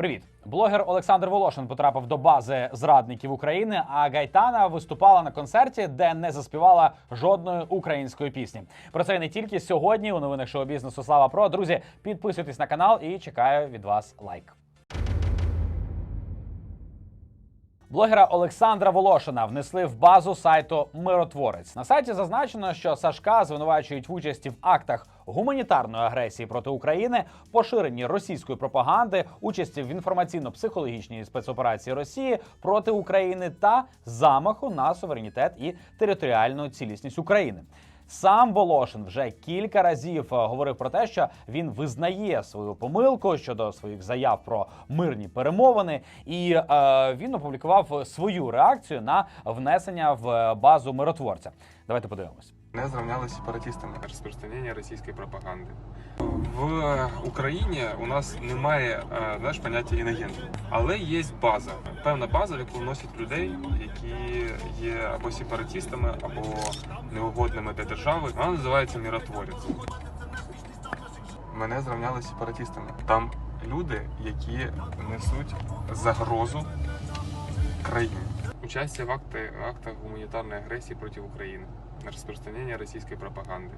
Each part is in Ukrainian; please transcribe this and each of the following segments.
Привіт, блогер Олександр Волошин потрапив до бази зрадників України. А Гайтана виступала на концерті, де не заспівала жодної української пісні. Про це і не тільки сьогодні. У новинах шоу бізнесу Слава Про. Друзі, підписуйтесь на канал і чекаю від вас лайк. Блогера Олександра Волошина внесли в базу сайту Миротворець. На сайті зазначено, що Сашка звинувачують в участі в актах гуманітарної агресії проти України, поширенні російської пропаганди, участі в інформаційно-психологічній спецоперації Росії проти України та замаху на суверенітет і територіальну цілісність України. Сам Волошин вже кілька разів е, говорив про те, що він визнає свою помилку щодо своїх заяв про мирні перемовини, і е, він опублікував свою реакцію на внесення в базу миротворця. Давайте подивимось. Не зрівняли з сепаратистами розпространення російської пропаганди. В Україні у нас немає е, знаєш, поняття інагенту, але є база, певна база, в яку вносять людей, які є або сепаратистами, або неугодними для держави. Вона називається міротворець. Мене зрівняли з сепаратистами. Там люди, які несуть загрозу країні Участие в, акти, актах гуманитарной агрессии против Украины, распространение российской пропаганды,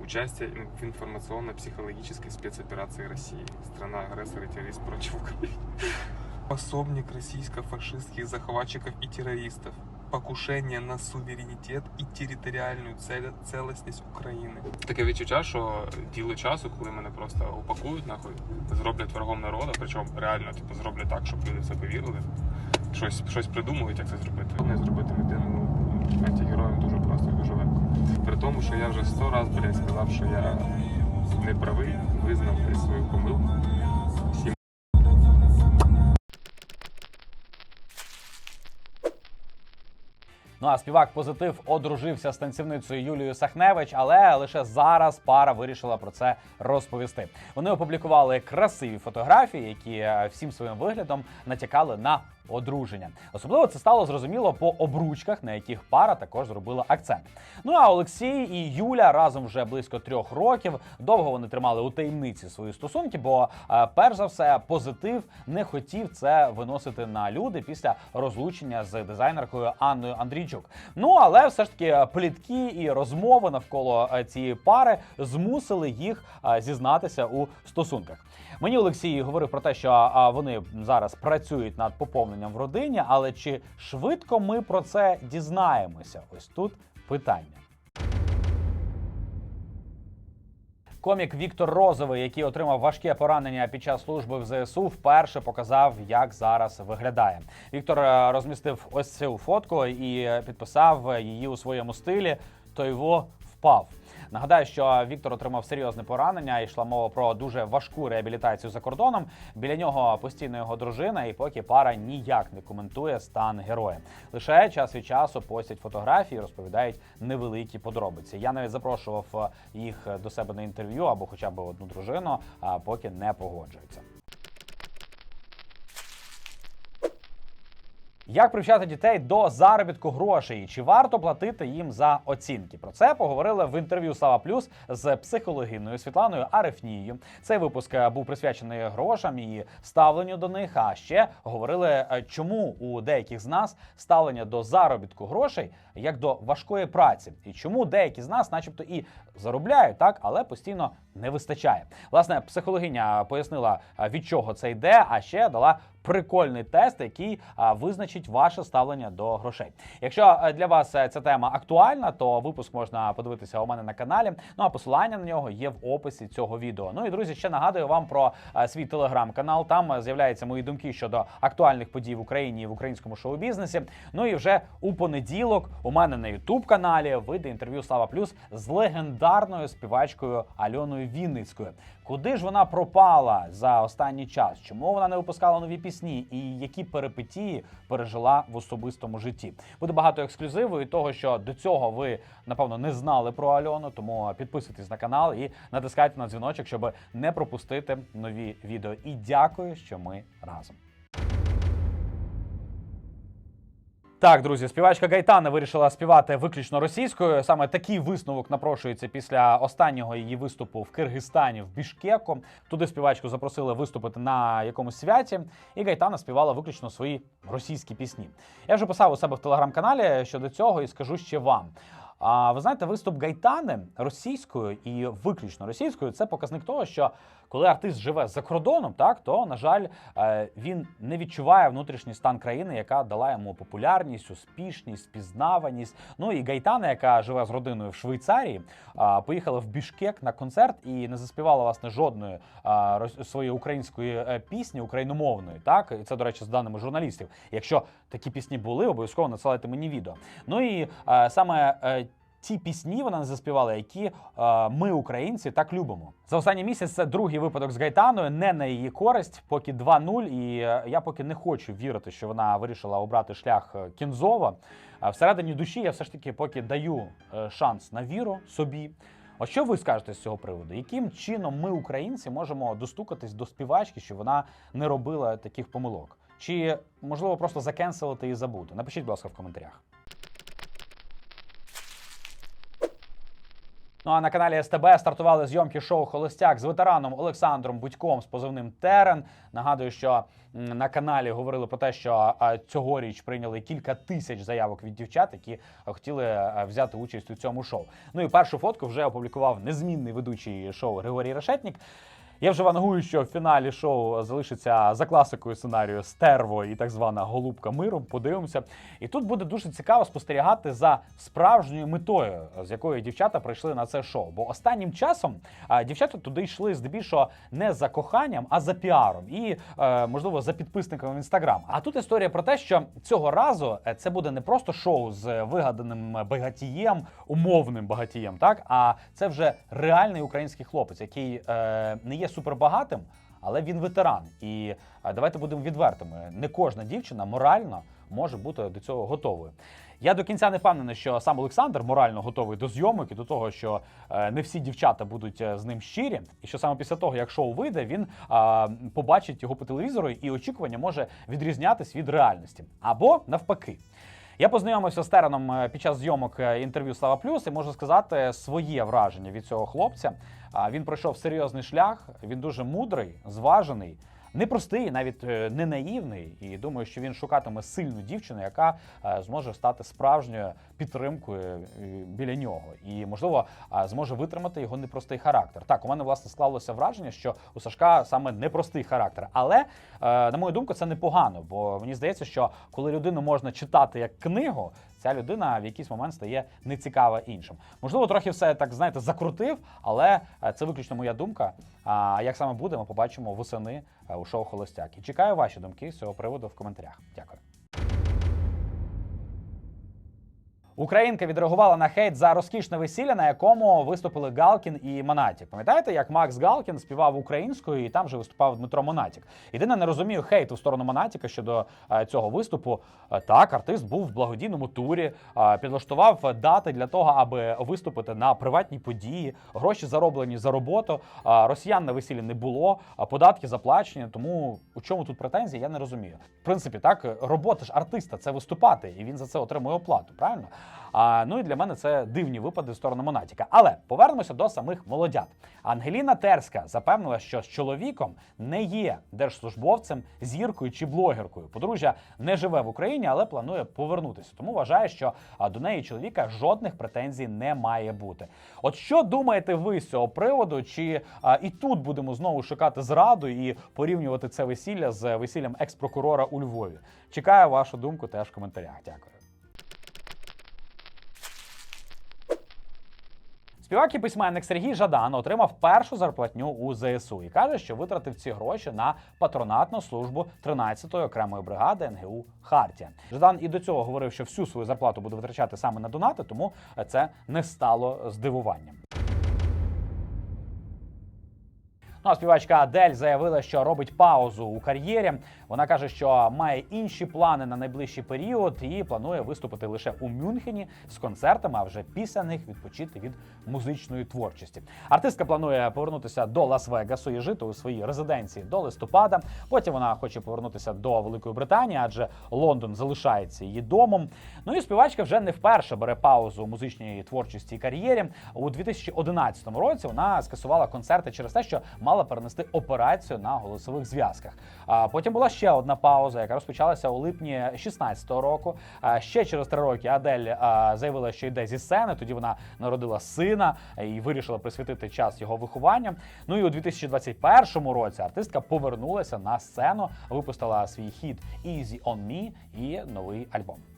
участие в информационно-психологической спецоперации России, страна-агрессор и террорист против Украины, пособник российско-фашистских захватчиков и террористов, покушение на суверенітет і територіальну цель- целостність України. Таке відчуття, що діло часу, коли мене просто упакують нахуй, зроблять врагом народу, причому реально типу, зроблять так, щоб люди в це повірили. Щось, щось придумують, як це зробити. Не зробити людину антигероєм дуже просто і дуже легко. При тому, що я вже сто разів блядь, сказав, що я не правий, визнав свою помилку. Ну а співак позитив одружився з танцівницею Юлією Сахневич, але лише зараз пара вирішила про це розповісти. Вони опублікували красиві фотографії, які е, всім своїм виглядом натякали на одруження. Особливо це стало зрозуміло по обручках, на яких пара також зробила акцент. Ну а Олексій і Юля разом вже близько трьох років. Довго вони тримали у таємниці свої стосунки, бо е, перш за все позитив не хотів це виносити на люди після розлучення з дизайнеркою Анною Андрійчук. Ну але все ж таки плітки і розмови навколо е, цієї пари змусили їх е, зізнатися у стосунках. Мені Олексій говорив про те, що вони зараз працюють над поповненням в родині, але чи швидко ми про це дізнаємося? Ось тут питання. Комік Віктор Розовий, який отримав важке поранення під час служби в ЗСУ, вперше показав, як зараз виглядає. Віктор е, розмістив ось цю фотку і е, підписав її у своєму стилі. То його впав. Нагадаю, що Віктор отримав серйозне поранення. і Йшла мова про дуже важку реабілітацію за кордоном. Біля нього постійно його дружина, і поки пара ніяк не коментує стан героя. Лише час від часу постять фотографії, розповідають невеликі подробиці. Я навіть запрошував е, їх до себе на інтерв'ю або хоча б одну дружину, а поки не погоджуються. Як привчати дітей до заробітку грошей? Чи варто платити їм за оцінки? Про це поговорили в інтерв'ю Слава Плюс з психологиною Світланою Арефнією. Цей випуск е, був присвячений грошам і ставленню до них. А ще говорили, е, чому у деяких з нас ставлення до заробітку грошей як до важкої праці, і чому деякі з нас, начебто, і заробляють так, але постійно не вистачає. Власне, психологиня пояснила, е, від чого це йде, а ще дала прикольний тест, який визначить ваше ставлення до грошей. Якщо е, для вас е, ця тема актуальна, то випуск можна подивитися у мене на каналі. Ну а посилання на нього є в описі цього відео. Ну і друзі, ще нагадую вам про е, свій телеграм-канал. Там з'являються мої думки щодо актуальних подій в Україні і в українському шоу-бізнесі. Ну і вже у понеділок у мене на ютуб каналі вийде інтерв'ю Слава Плюс з легендарною співачкою Альоною Вінницькою. Куди ж вона пропала за останній час? Чому вона не випускала нові пісні? І які перипетії пережила в особистому житті? Буде багато ексклюзиву і того, що до цього ви напевно не знали про Альону. Тому підписуйтесь на канал і натискайте на дзвіночок, щоб не пропустити нові відео. І дякую, що ми разом. Так, друзі, співачка Гайтана вирішила співати виключно російською. Саме такий висновок напрошується після останнього її виступу в Киргизстані в Бішкеку. Туди співачку запросили виступити на якомусь святі, і Гайтана співала виключно свої російські пісні. Я вже писав у себе в телеграм-каналі щодо цього і скажу ще вам. А ви знаєте, виступ Гайтани російською і виключно російською це показник того, що коли артист живе за кордоном, так то на жаль, е, він не відчуває внутрішній стан країни, яка дала йому популярність, успішність, спізнаваність. Ну і Гайтана, яка живе з родиною в Швейцарії, поїхала в Бішкек на концерт і не заспівала власне жодної своєї української е, пісні україномовної. Так і це до речі, з даними журналістів. Якщо такі пісні були, обов'язково надсилайте мені відео. Ну і е, саме. Ті пісні вона не заспівала, які е, ми, українці, так любимо. За останній місяць це другий випадок з Гайтаною, не на її користь, поки 2-0. І е, я поки не хочу вірити, що вона вирішила обрати шлях е, Кінзова. А всередині душі я все ж таки поки даю е, шанс на віру собі. От що ви скажете з цього приводу? Яким чином ми, українці, можемо достукатись до співачки, щоб вона не робила таких помилок? Чи можливо просто закенселити і забути? Напишіть, будь ласка, в коментарях. Ну а на каналі СТБ стартували зйомки шоу Холостяк з ветераном Олександром Будьком з позивним Терен. Нагадую, що на каналі говорили про те, що цьогоріч прийняли кілька тисяч заявок від дівчат, які хотіли взяти участь у цьому шоу. Ну і першу фотку вже опублікував незмінний ведучий шоу Григорій Решетнік. Я вже вангую, що в фіналі шоу залишиться за класикою сценарію стерво і так звана голубка миру. Подивимося. І тут буде дуже цікаво спостерігати за справжньою метою, з якою дівчата прийшли на це шоу. Бо останнім часом дівчата туди йшли здебільшого не за коханням, а за піаром і, е, можливо, за підписниками в інстаграм. А тут історія про те, що цього разу е, це буде не просто шоу з вигаданим багатієм, умовним багатієм, так а це вже реальний український хлопець, який е, не є супербагатим, але він ветеран. І е, давайте будемо відвертими. Не кожна дівчина морально може бути до цього готовою. Я до кінця не впевнений, що сам Олександр морально готовий до зйомок і до того, що е, не всі дівчата будуть е, з ним щирі, і що саме після того, як шоу вийде, він а, побачить його по телевізору, і очікування може відрізнятись від реальності або навпаки. Я познайомився з Тереном е, під час зйомок е, інтерв'ю Слава Плюс і можу сказати своє враження від цього хлопця. Він пройшов серйозний шлях, він дуже мудрий, зважений. Непростий, навіть е, не наївний, і думаю, що він шукатиме сильну дівчину, яка е, зможе стати справжньою підтримкою е, біля нього, і можливо зможе витримати його непростий характер. Так, у мене власне склалося враження, що у Сашка саме непростий характер, але на мою думку, це непогано, бо мені здається, що коли людину можна читати як книгу, ця людина в якийсь момент стає нецікава іншим. Можливо, трохи все так знаєте закрутив, але е, це виключно моя думка. А як саме буде, ми побачимо восени е, у шоу Холостяк. І чекаю ваші думки з цього приводу в коментарях. Дякую. Українка відреагувала на хейт за розкішне весілля, на якому виступили Галкін і Монатік. Пам'ятаєте, як Макс Галкін співав українською і там же виступав Дмитро Монатік? Єдине, не розумію хейту в сторону Монатіка щодо е, цього виступу. Е, так, артист був в благодійному турі, е, підлаштував дати для того, аби виступити на приватній події. Гроші зароблені за роботу. Росіян на весіллі не було, податки заплачені. Тому у чому тут претензії, я не розумію. В принципі, так робота ж артиста це виступати, і він за це отримує оплату. Правильно? А, ну і для мене це дивні випади в сторону Монатіка. Але повернемося до самих молодят. Ангеліна Терська запевнила, що з чоловіком не є держслужбовцем, зіркою чи блогеркою. Подружжя не живе в Україні, але планує повернутися. Тому вважає, що до неї чоловіка жодних претензій не має бути. От що думаєте ви з цього приводу? Чи а, і тут будемо знову шукати зраду і порівнювати це весілля з весіллям екс-прокурора у Львові? Чекаю вашу думку теж в коментарях. Дякую. Співак і письменник Сергій Жадан отримав першу зарплатню у ЗСУ і каже, що витратив ці гроші на патронатну службу 13-ї окремої бригади НГУ Хартія. Жадан і до цього говорив, що всю свою зарплату буде витрачати саме на донати, тому це не стало здивуванням. Ну а співачка Адель заявила, що робить паузу у кар'єрі. Вона каже, що має інші плани на найближчий період і планує виступити лише у Мюнхені з концертами, а вже після них відпочити від музичної творчості. Артистка планує повернутися до Лас-Вегасу і жити у своїй резиденції до листопада. Потім вона хоче повернутися до Великої Британії, адже Лондон залишається її домом. Ну і співачка вже не вперше бере паузу у музичній творчості і кар'єрі. У 2011 році вона скасувала концерти через те, що мала перенести операцію на голосових зв'язках. А потім була ще одна пауза, яка розпочалася у липні 2016 року. А ще через три роки Адель заявила, що йде зі сцени. Тоді вона народила сина і вирішила присвятити час його вихованням. Ну і у 2021 році артистка повернулася на сцену, випустила свій хіт Easy on Me і новий альбом.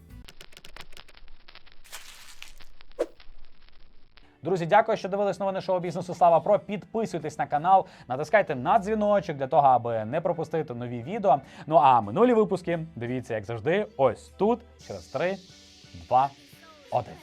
Друзі, дякую, що дивились новини шоу бізнесу. Слава Про. Підписуйтесь на канал, натискайте на дзвіночок для того, аби не пропустити нові відео. Ну а минулі випуски дивіться, як завжди, ось тут через 3, 2, 1.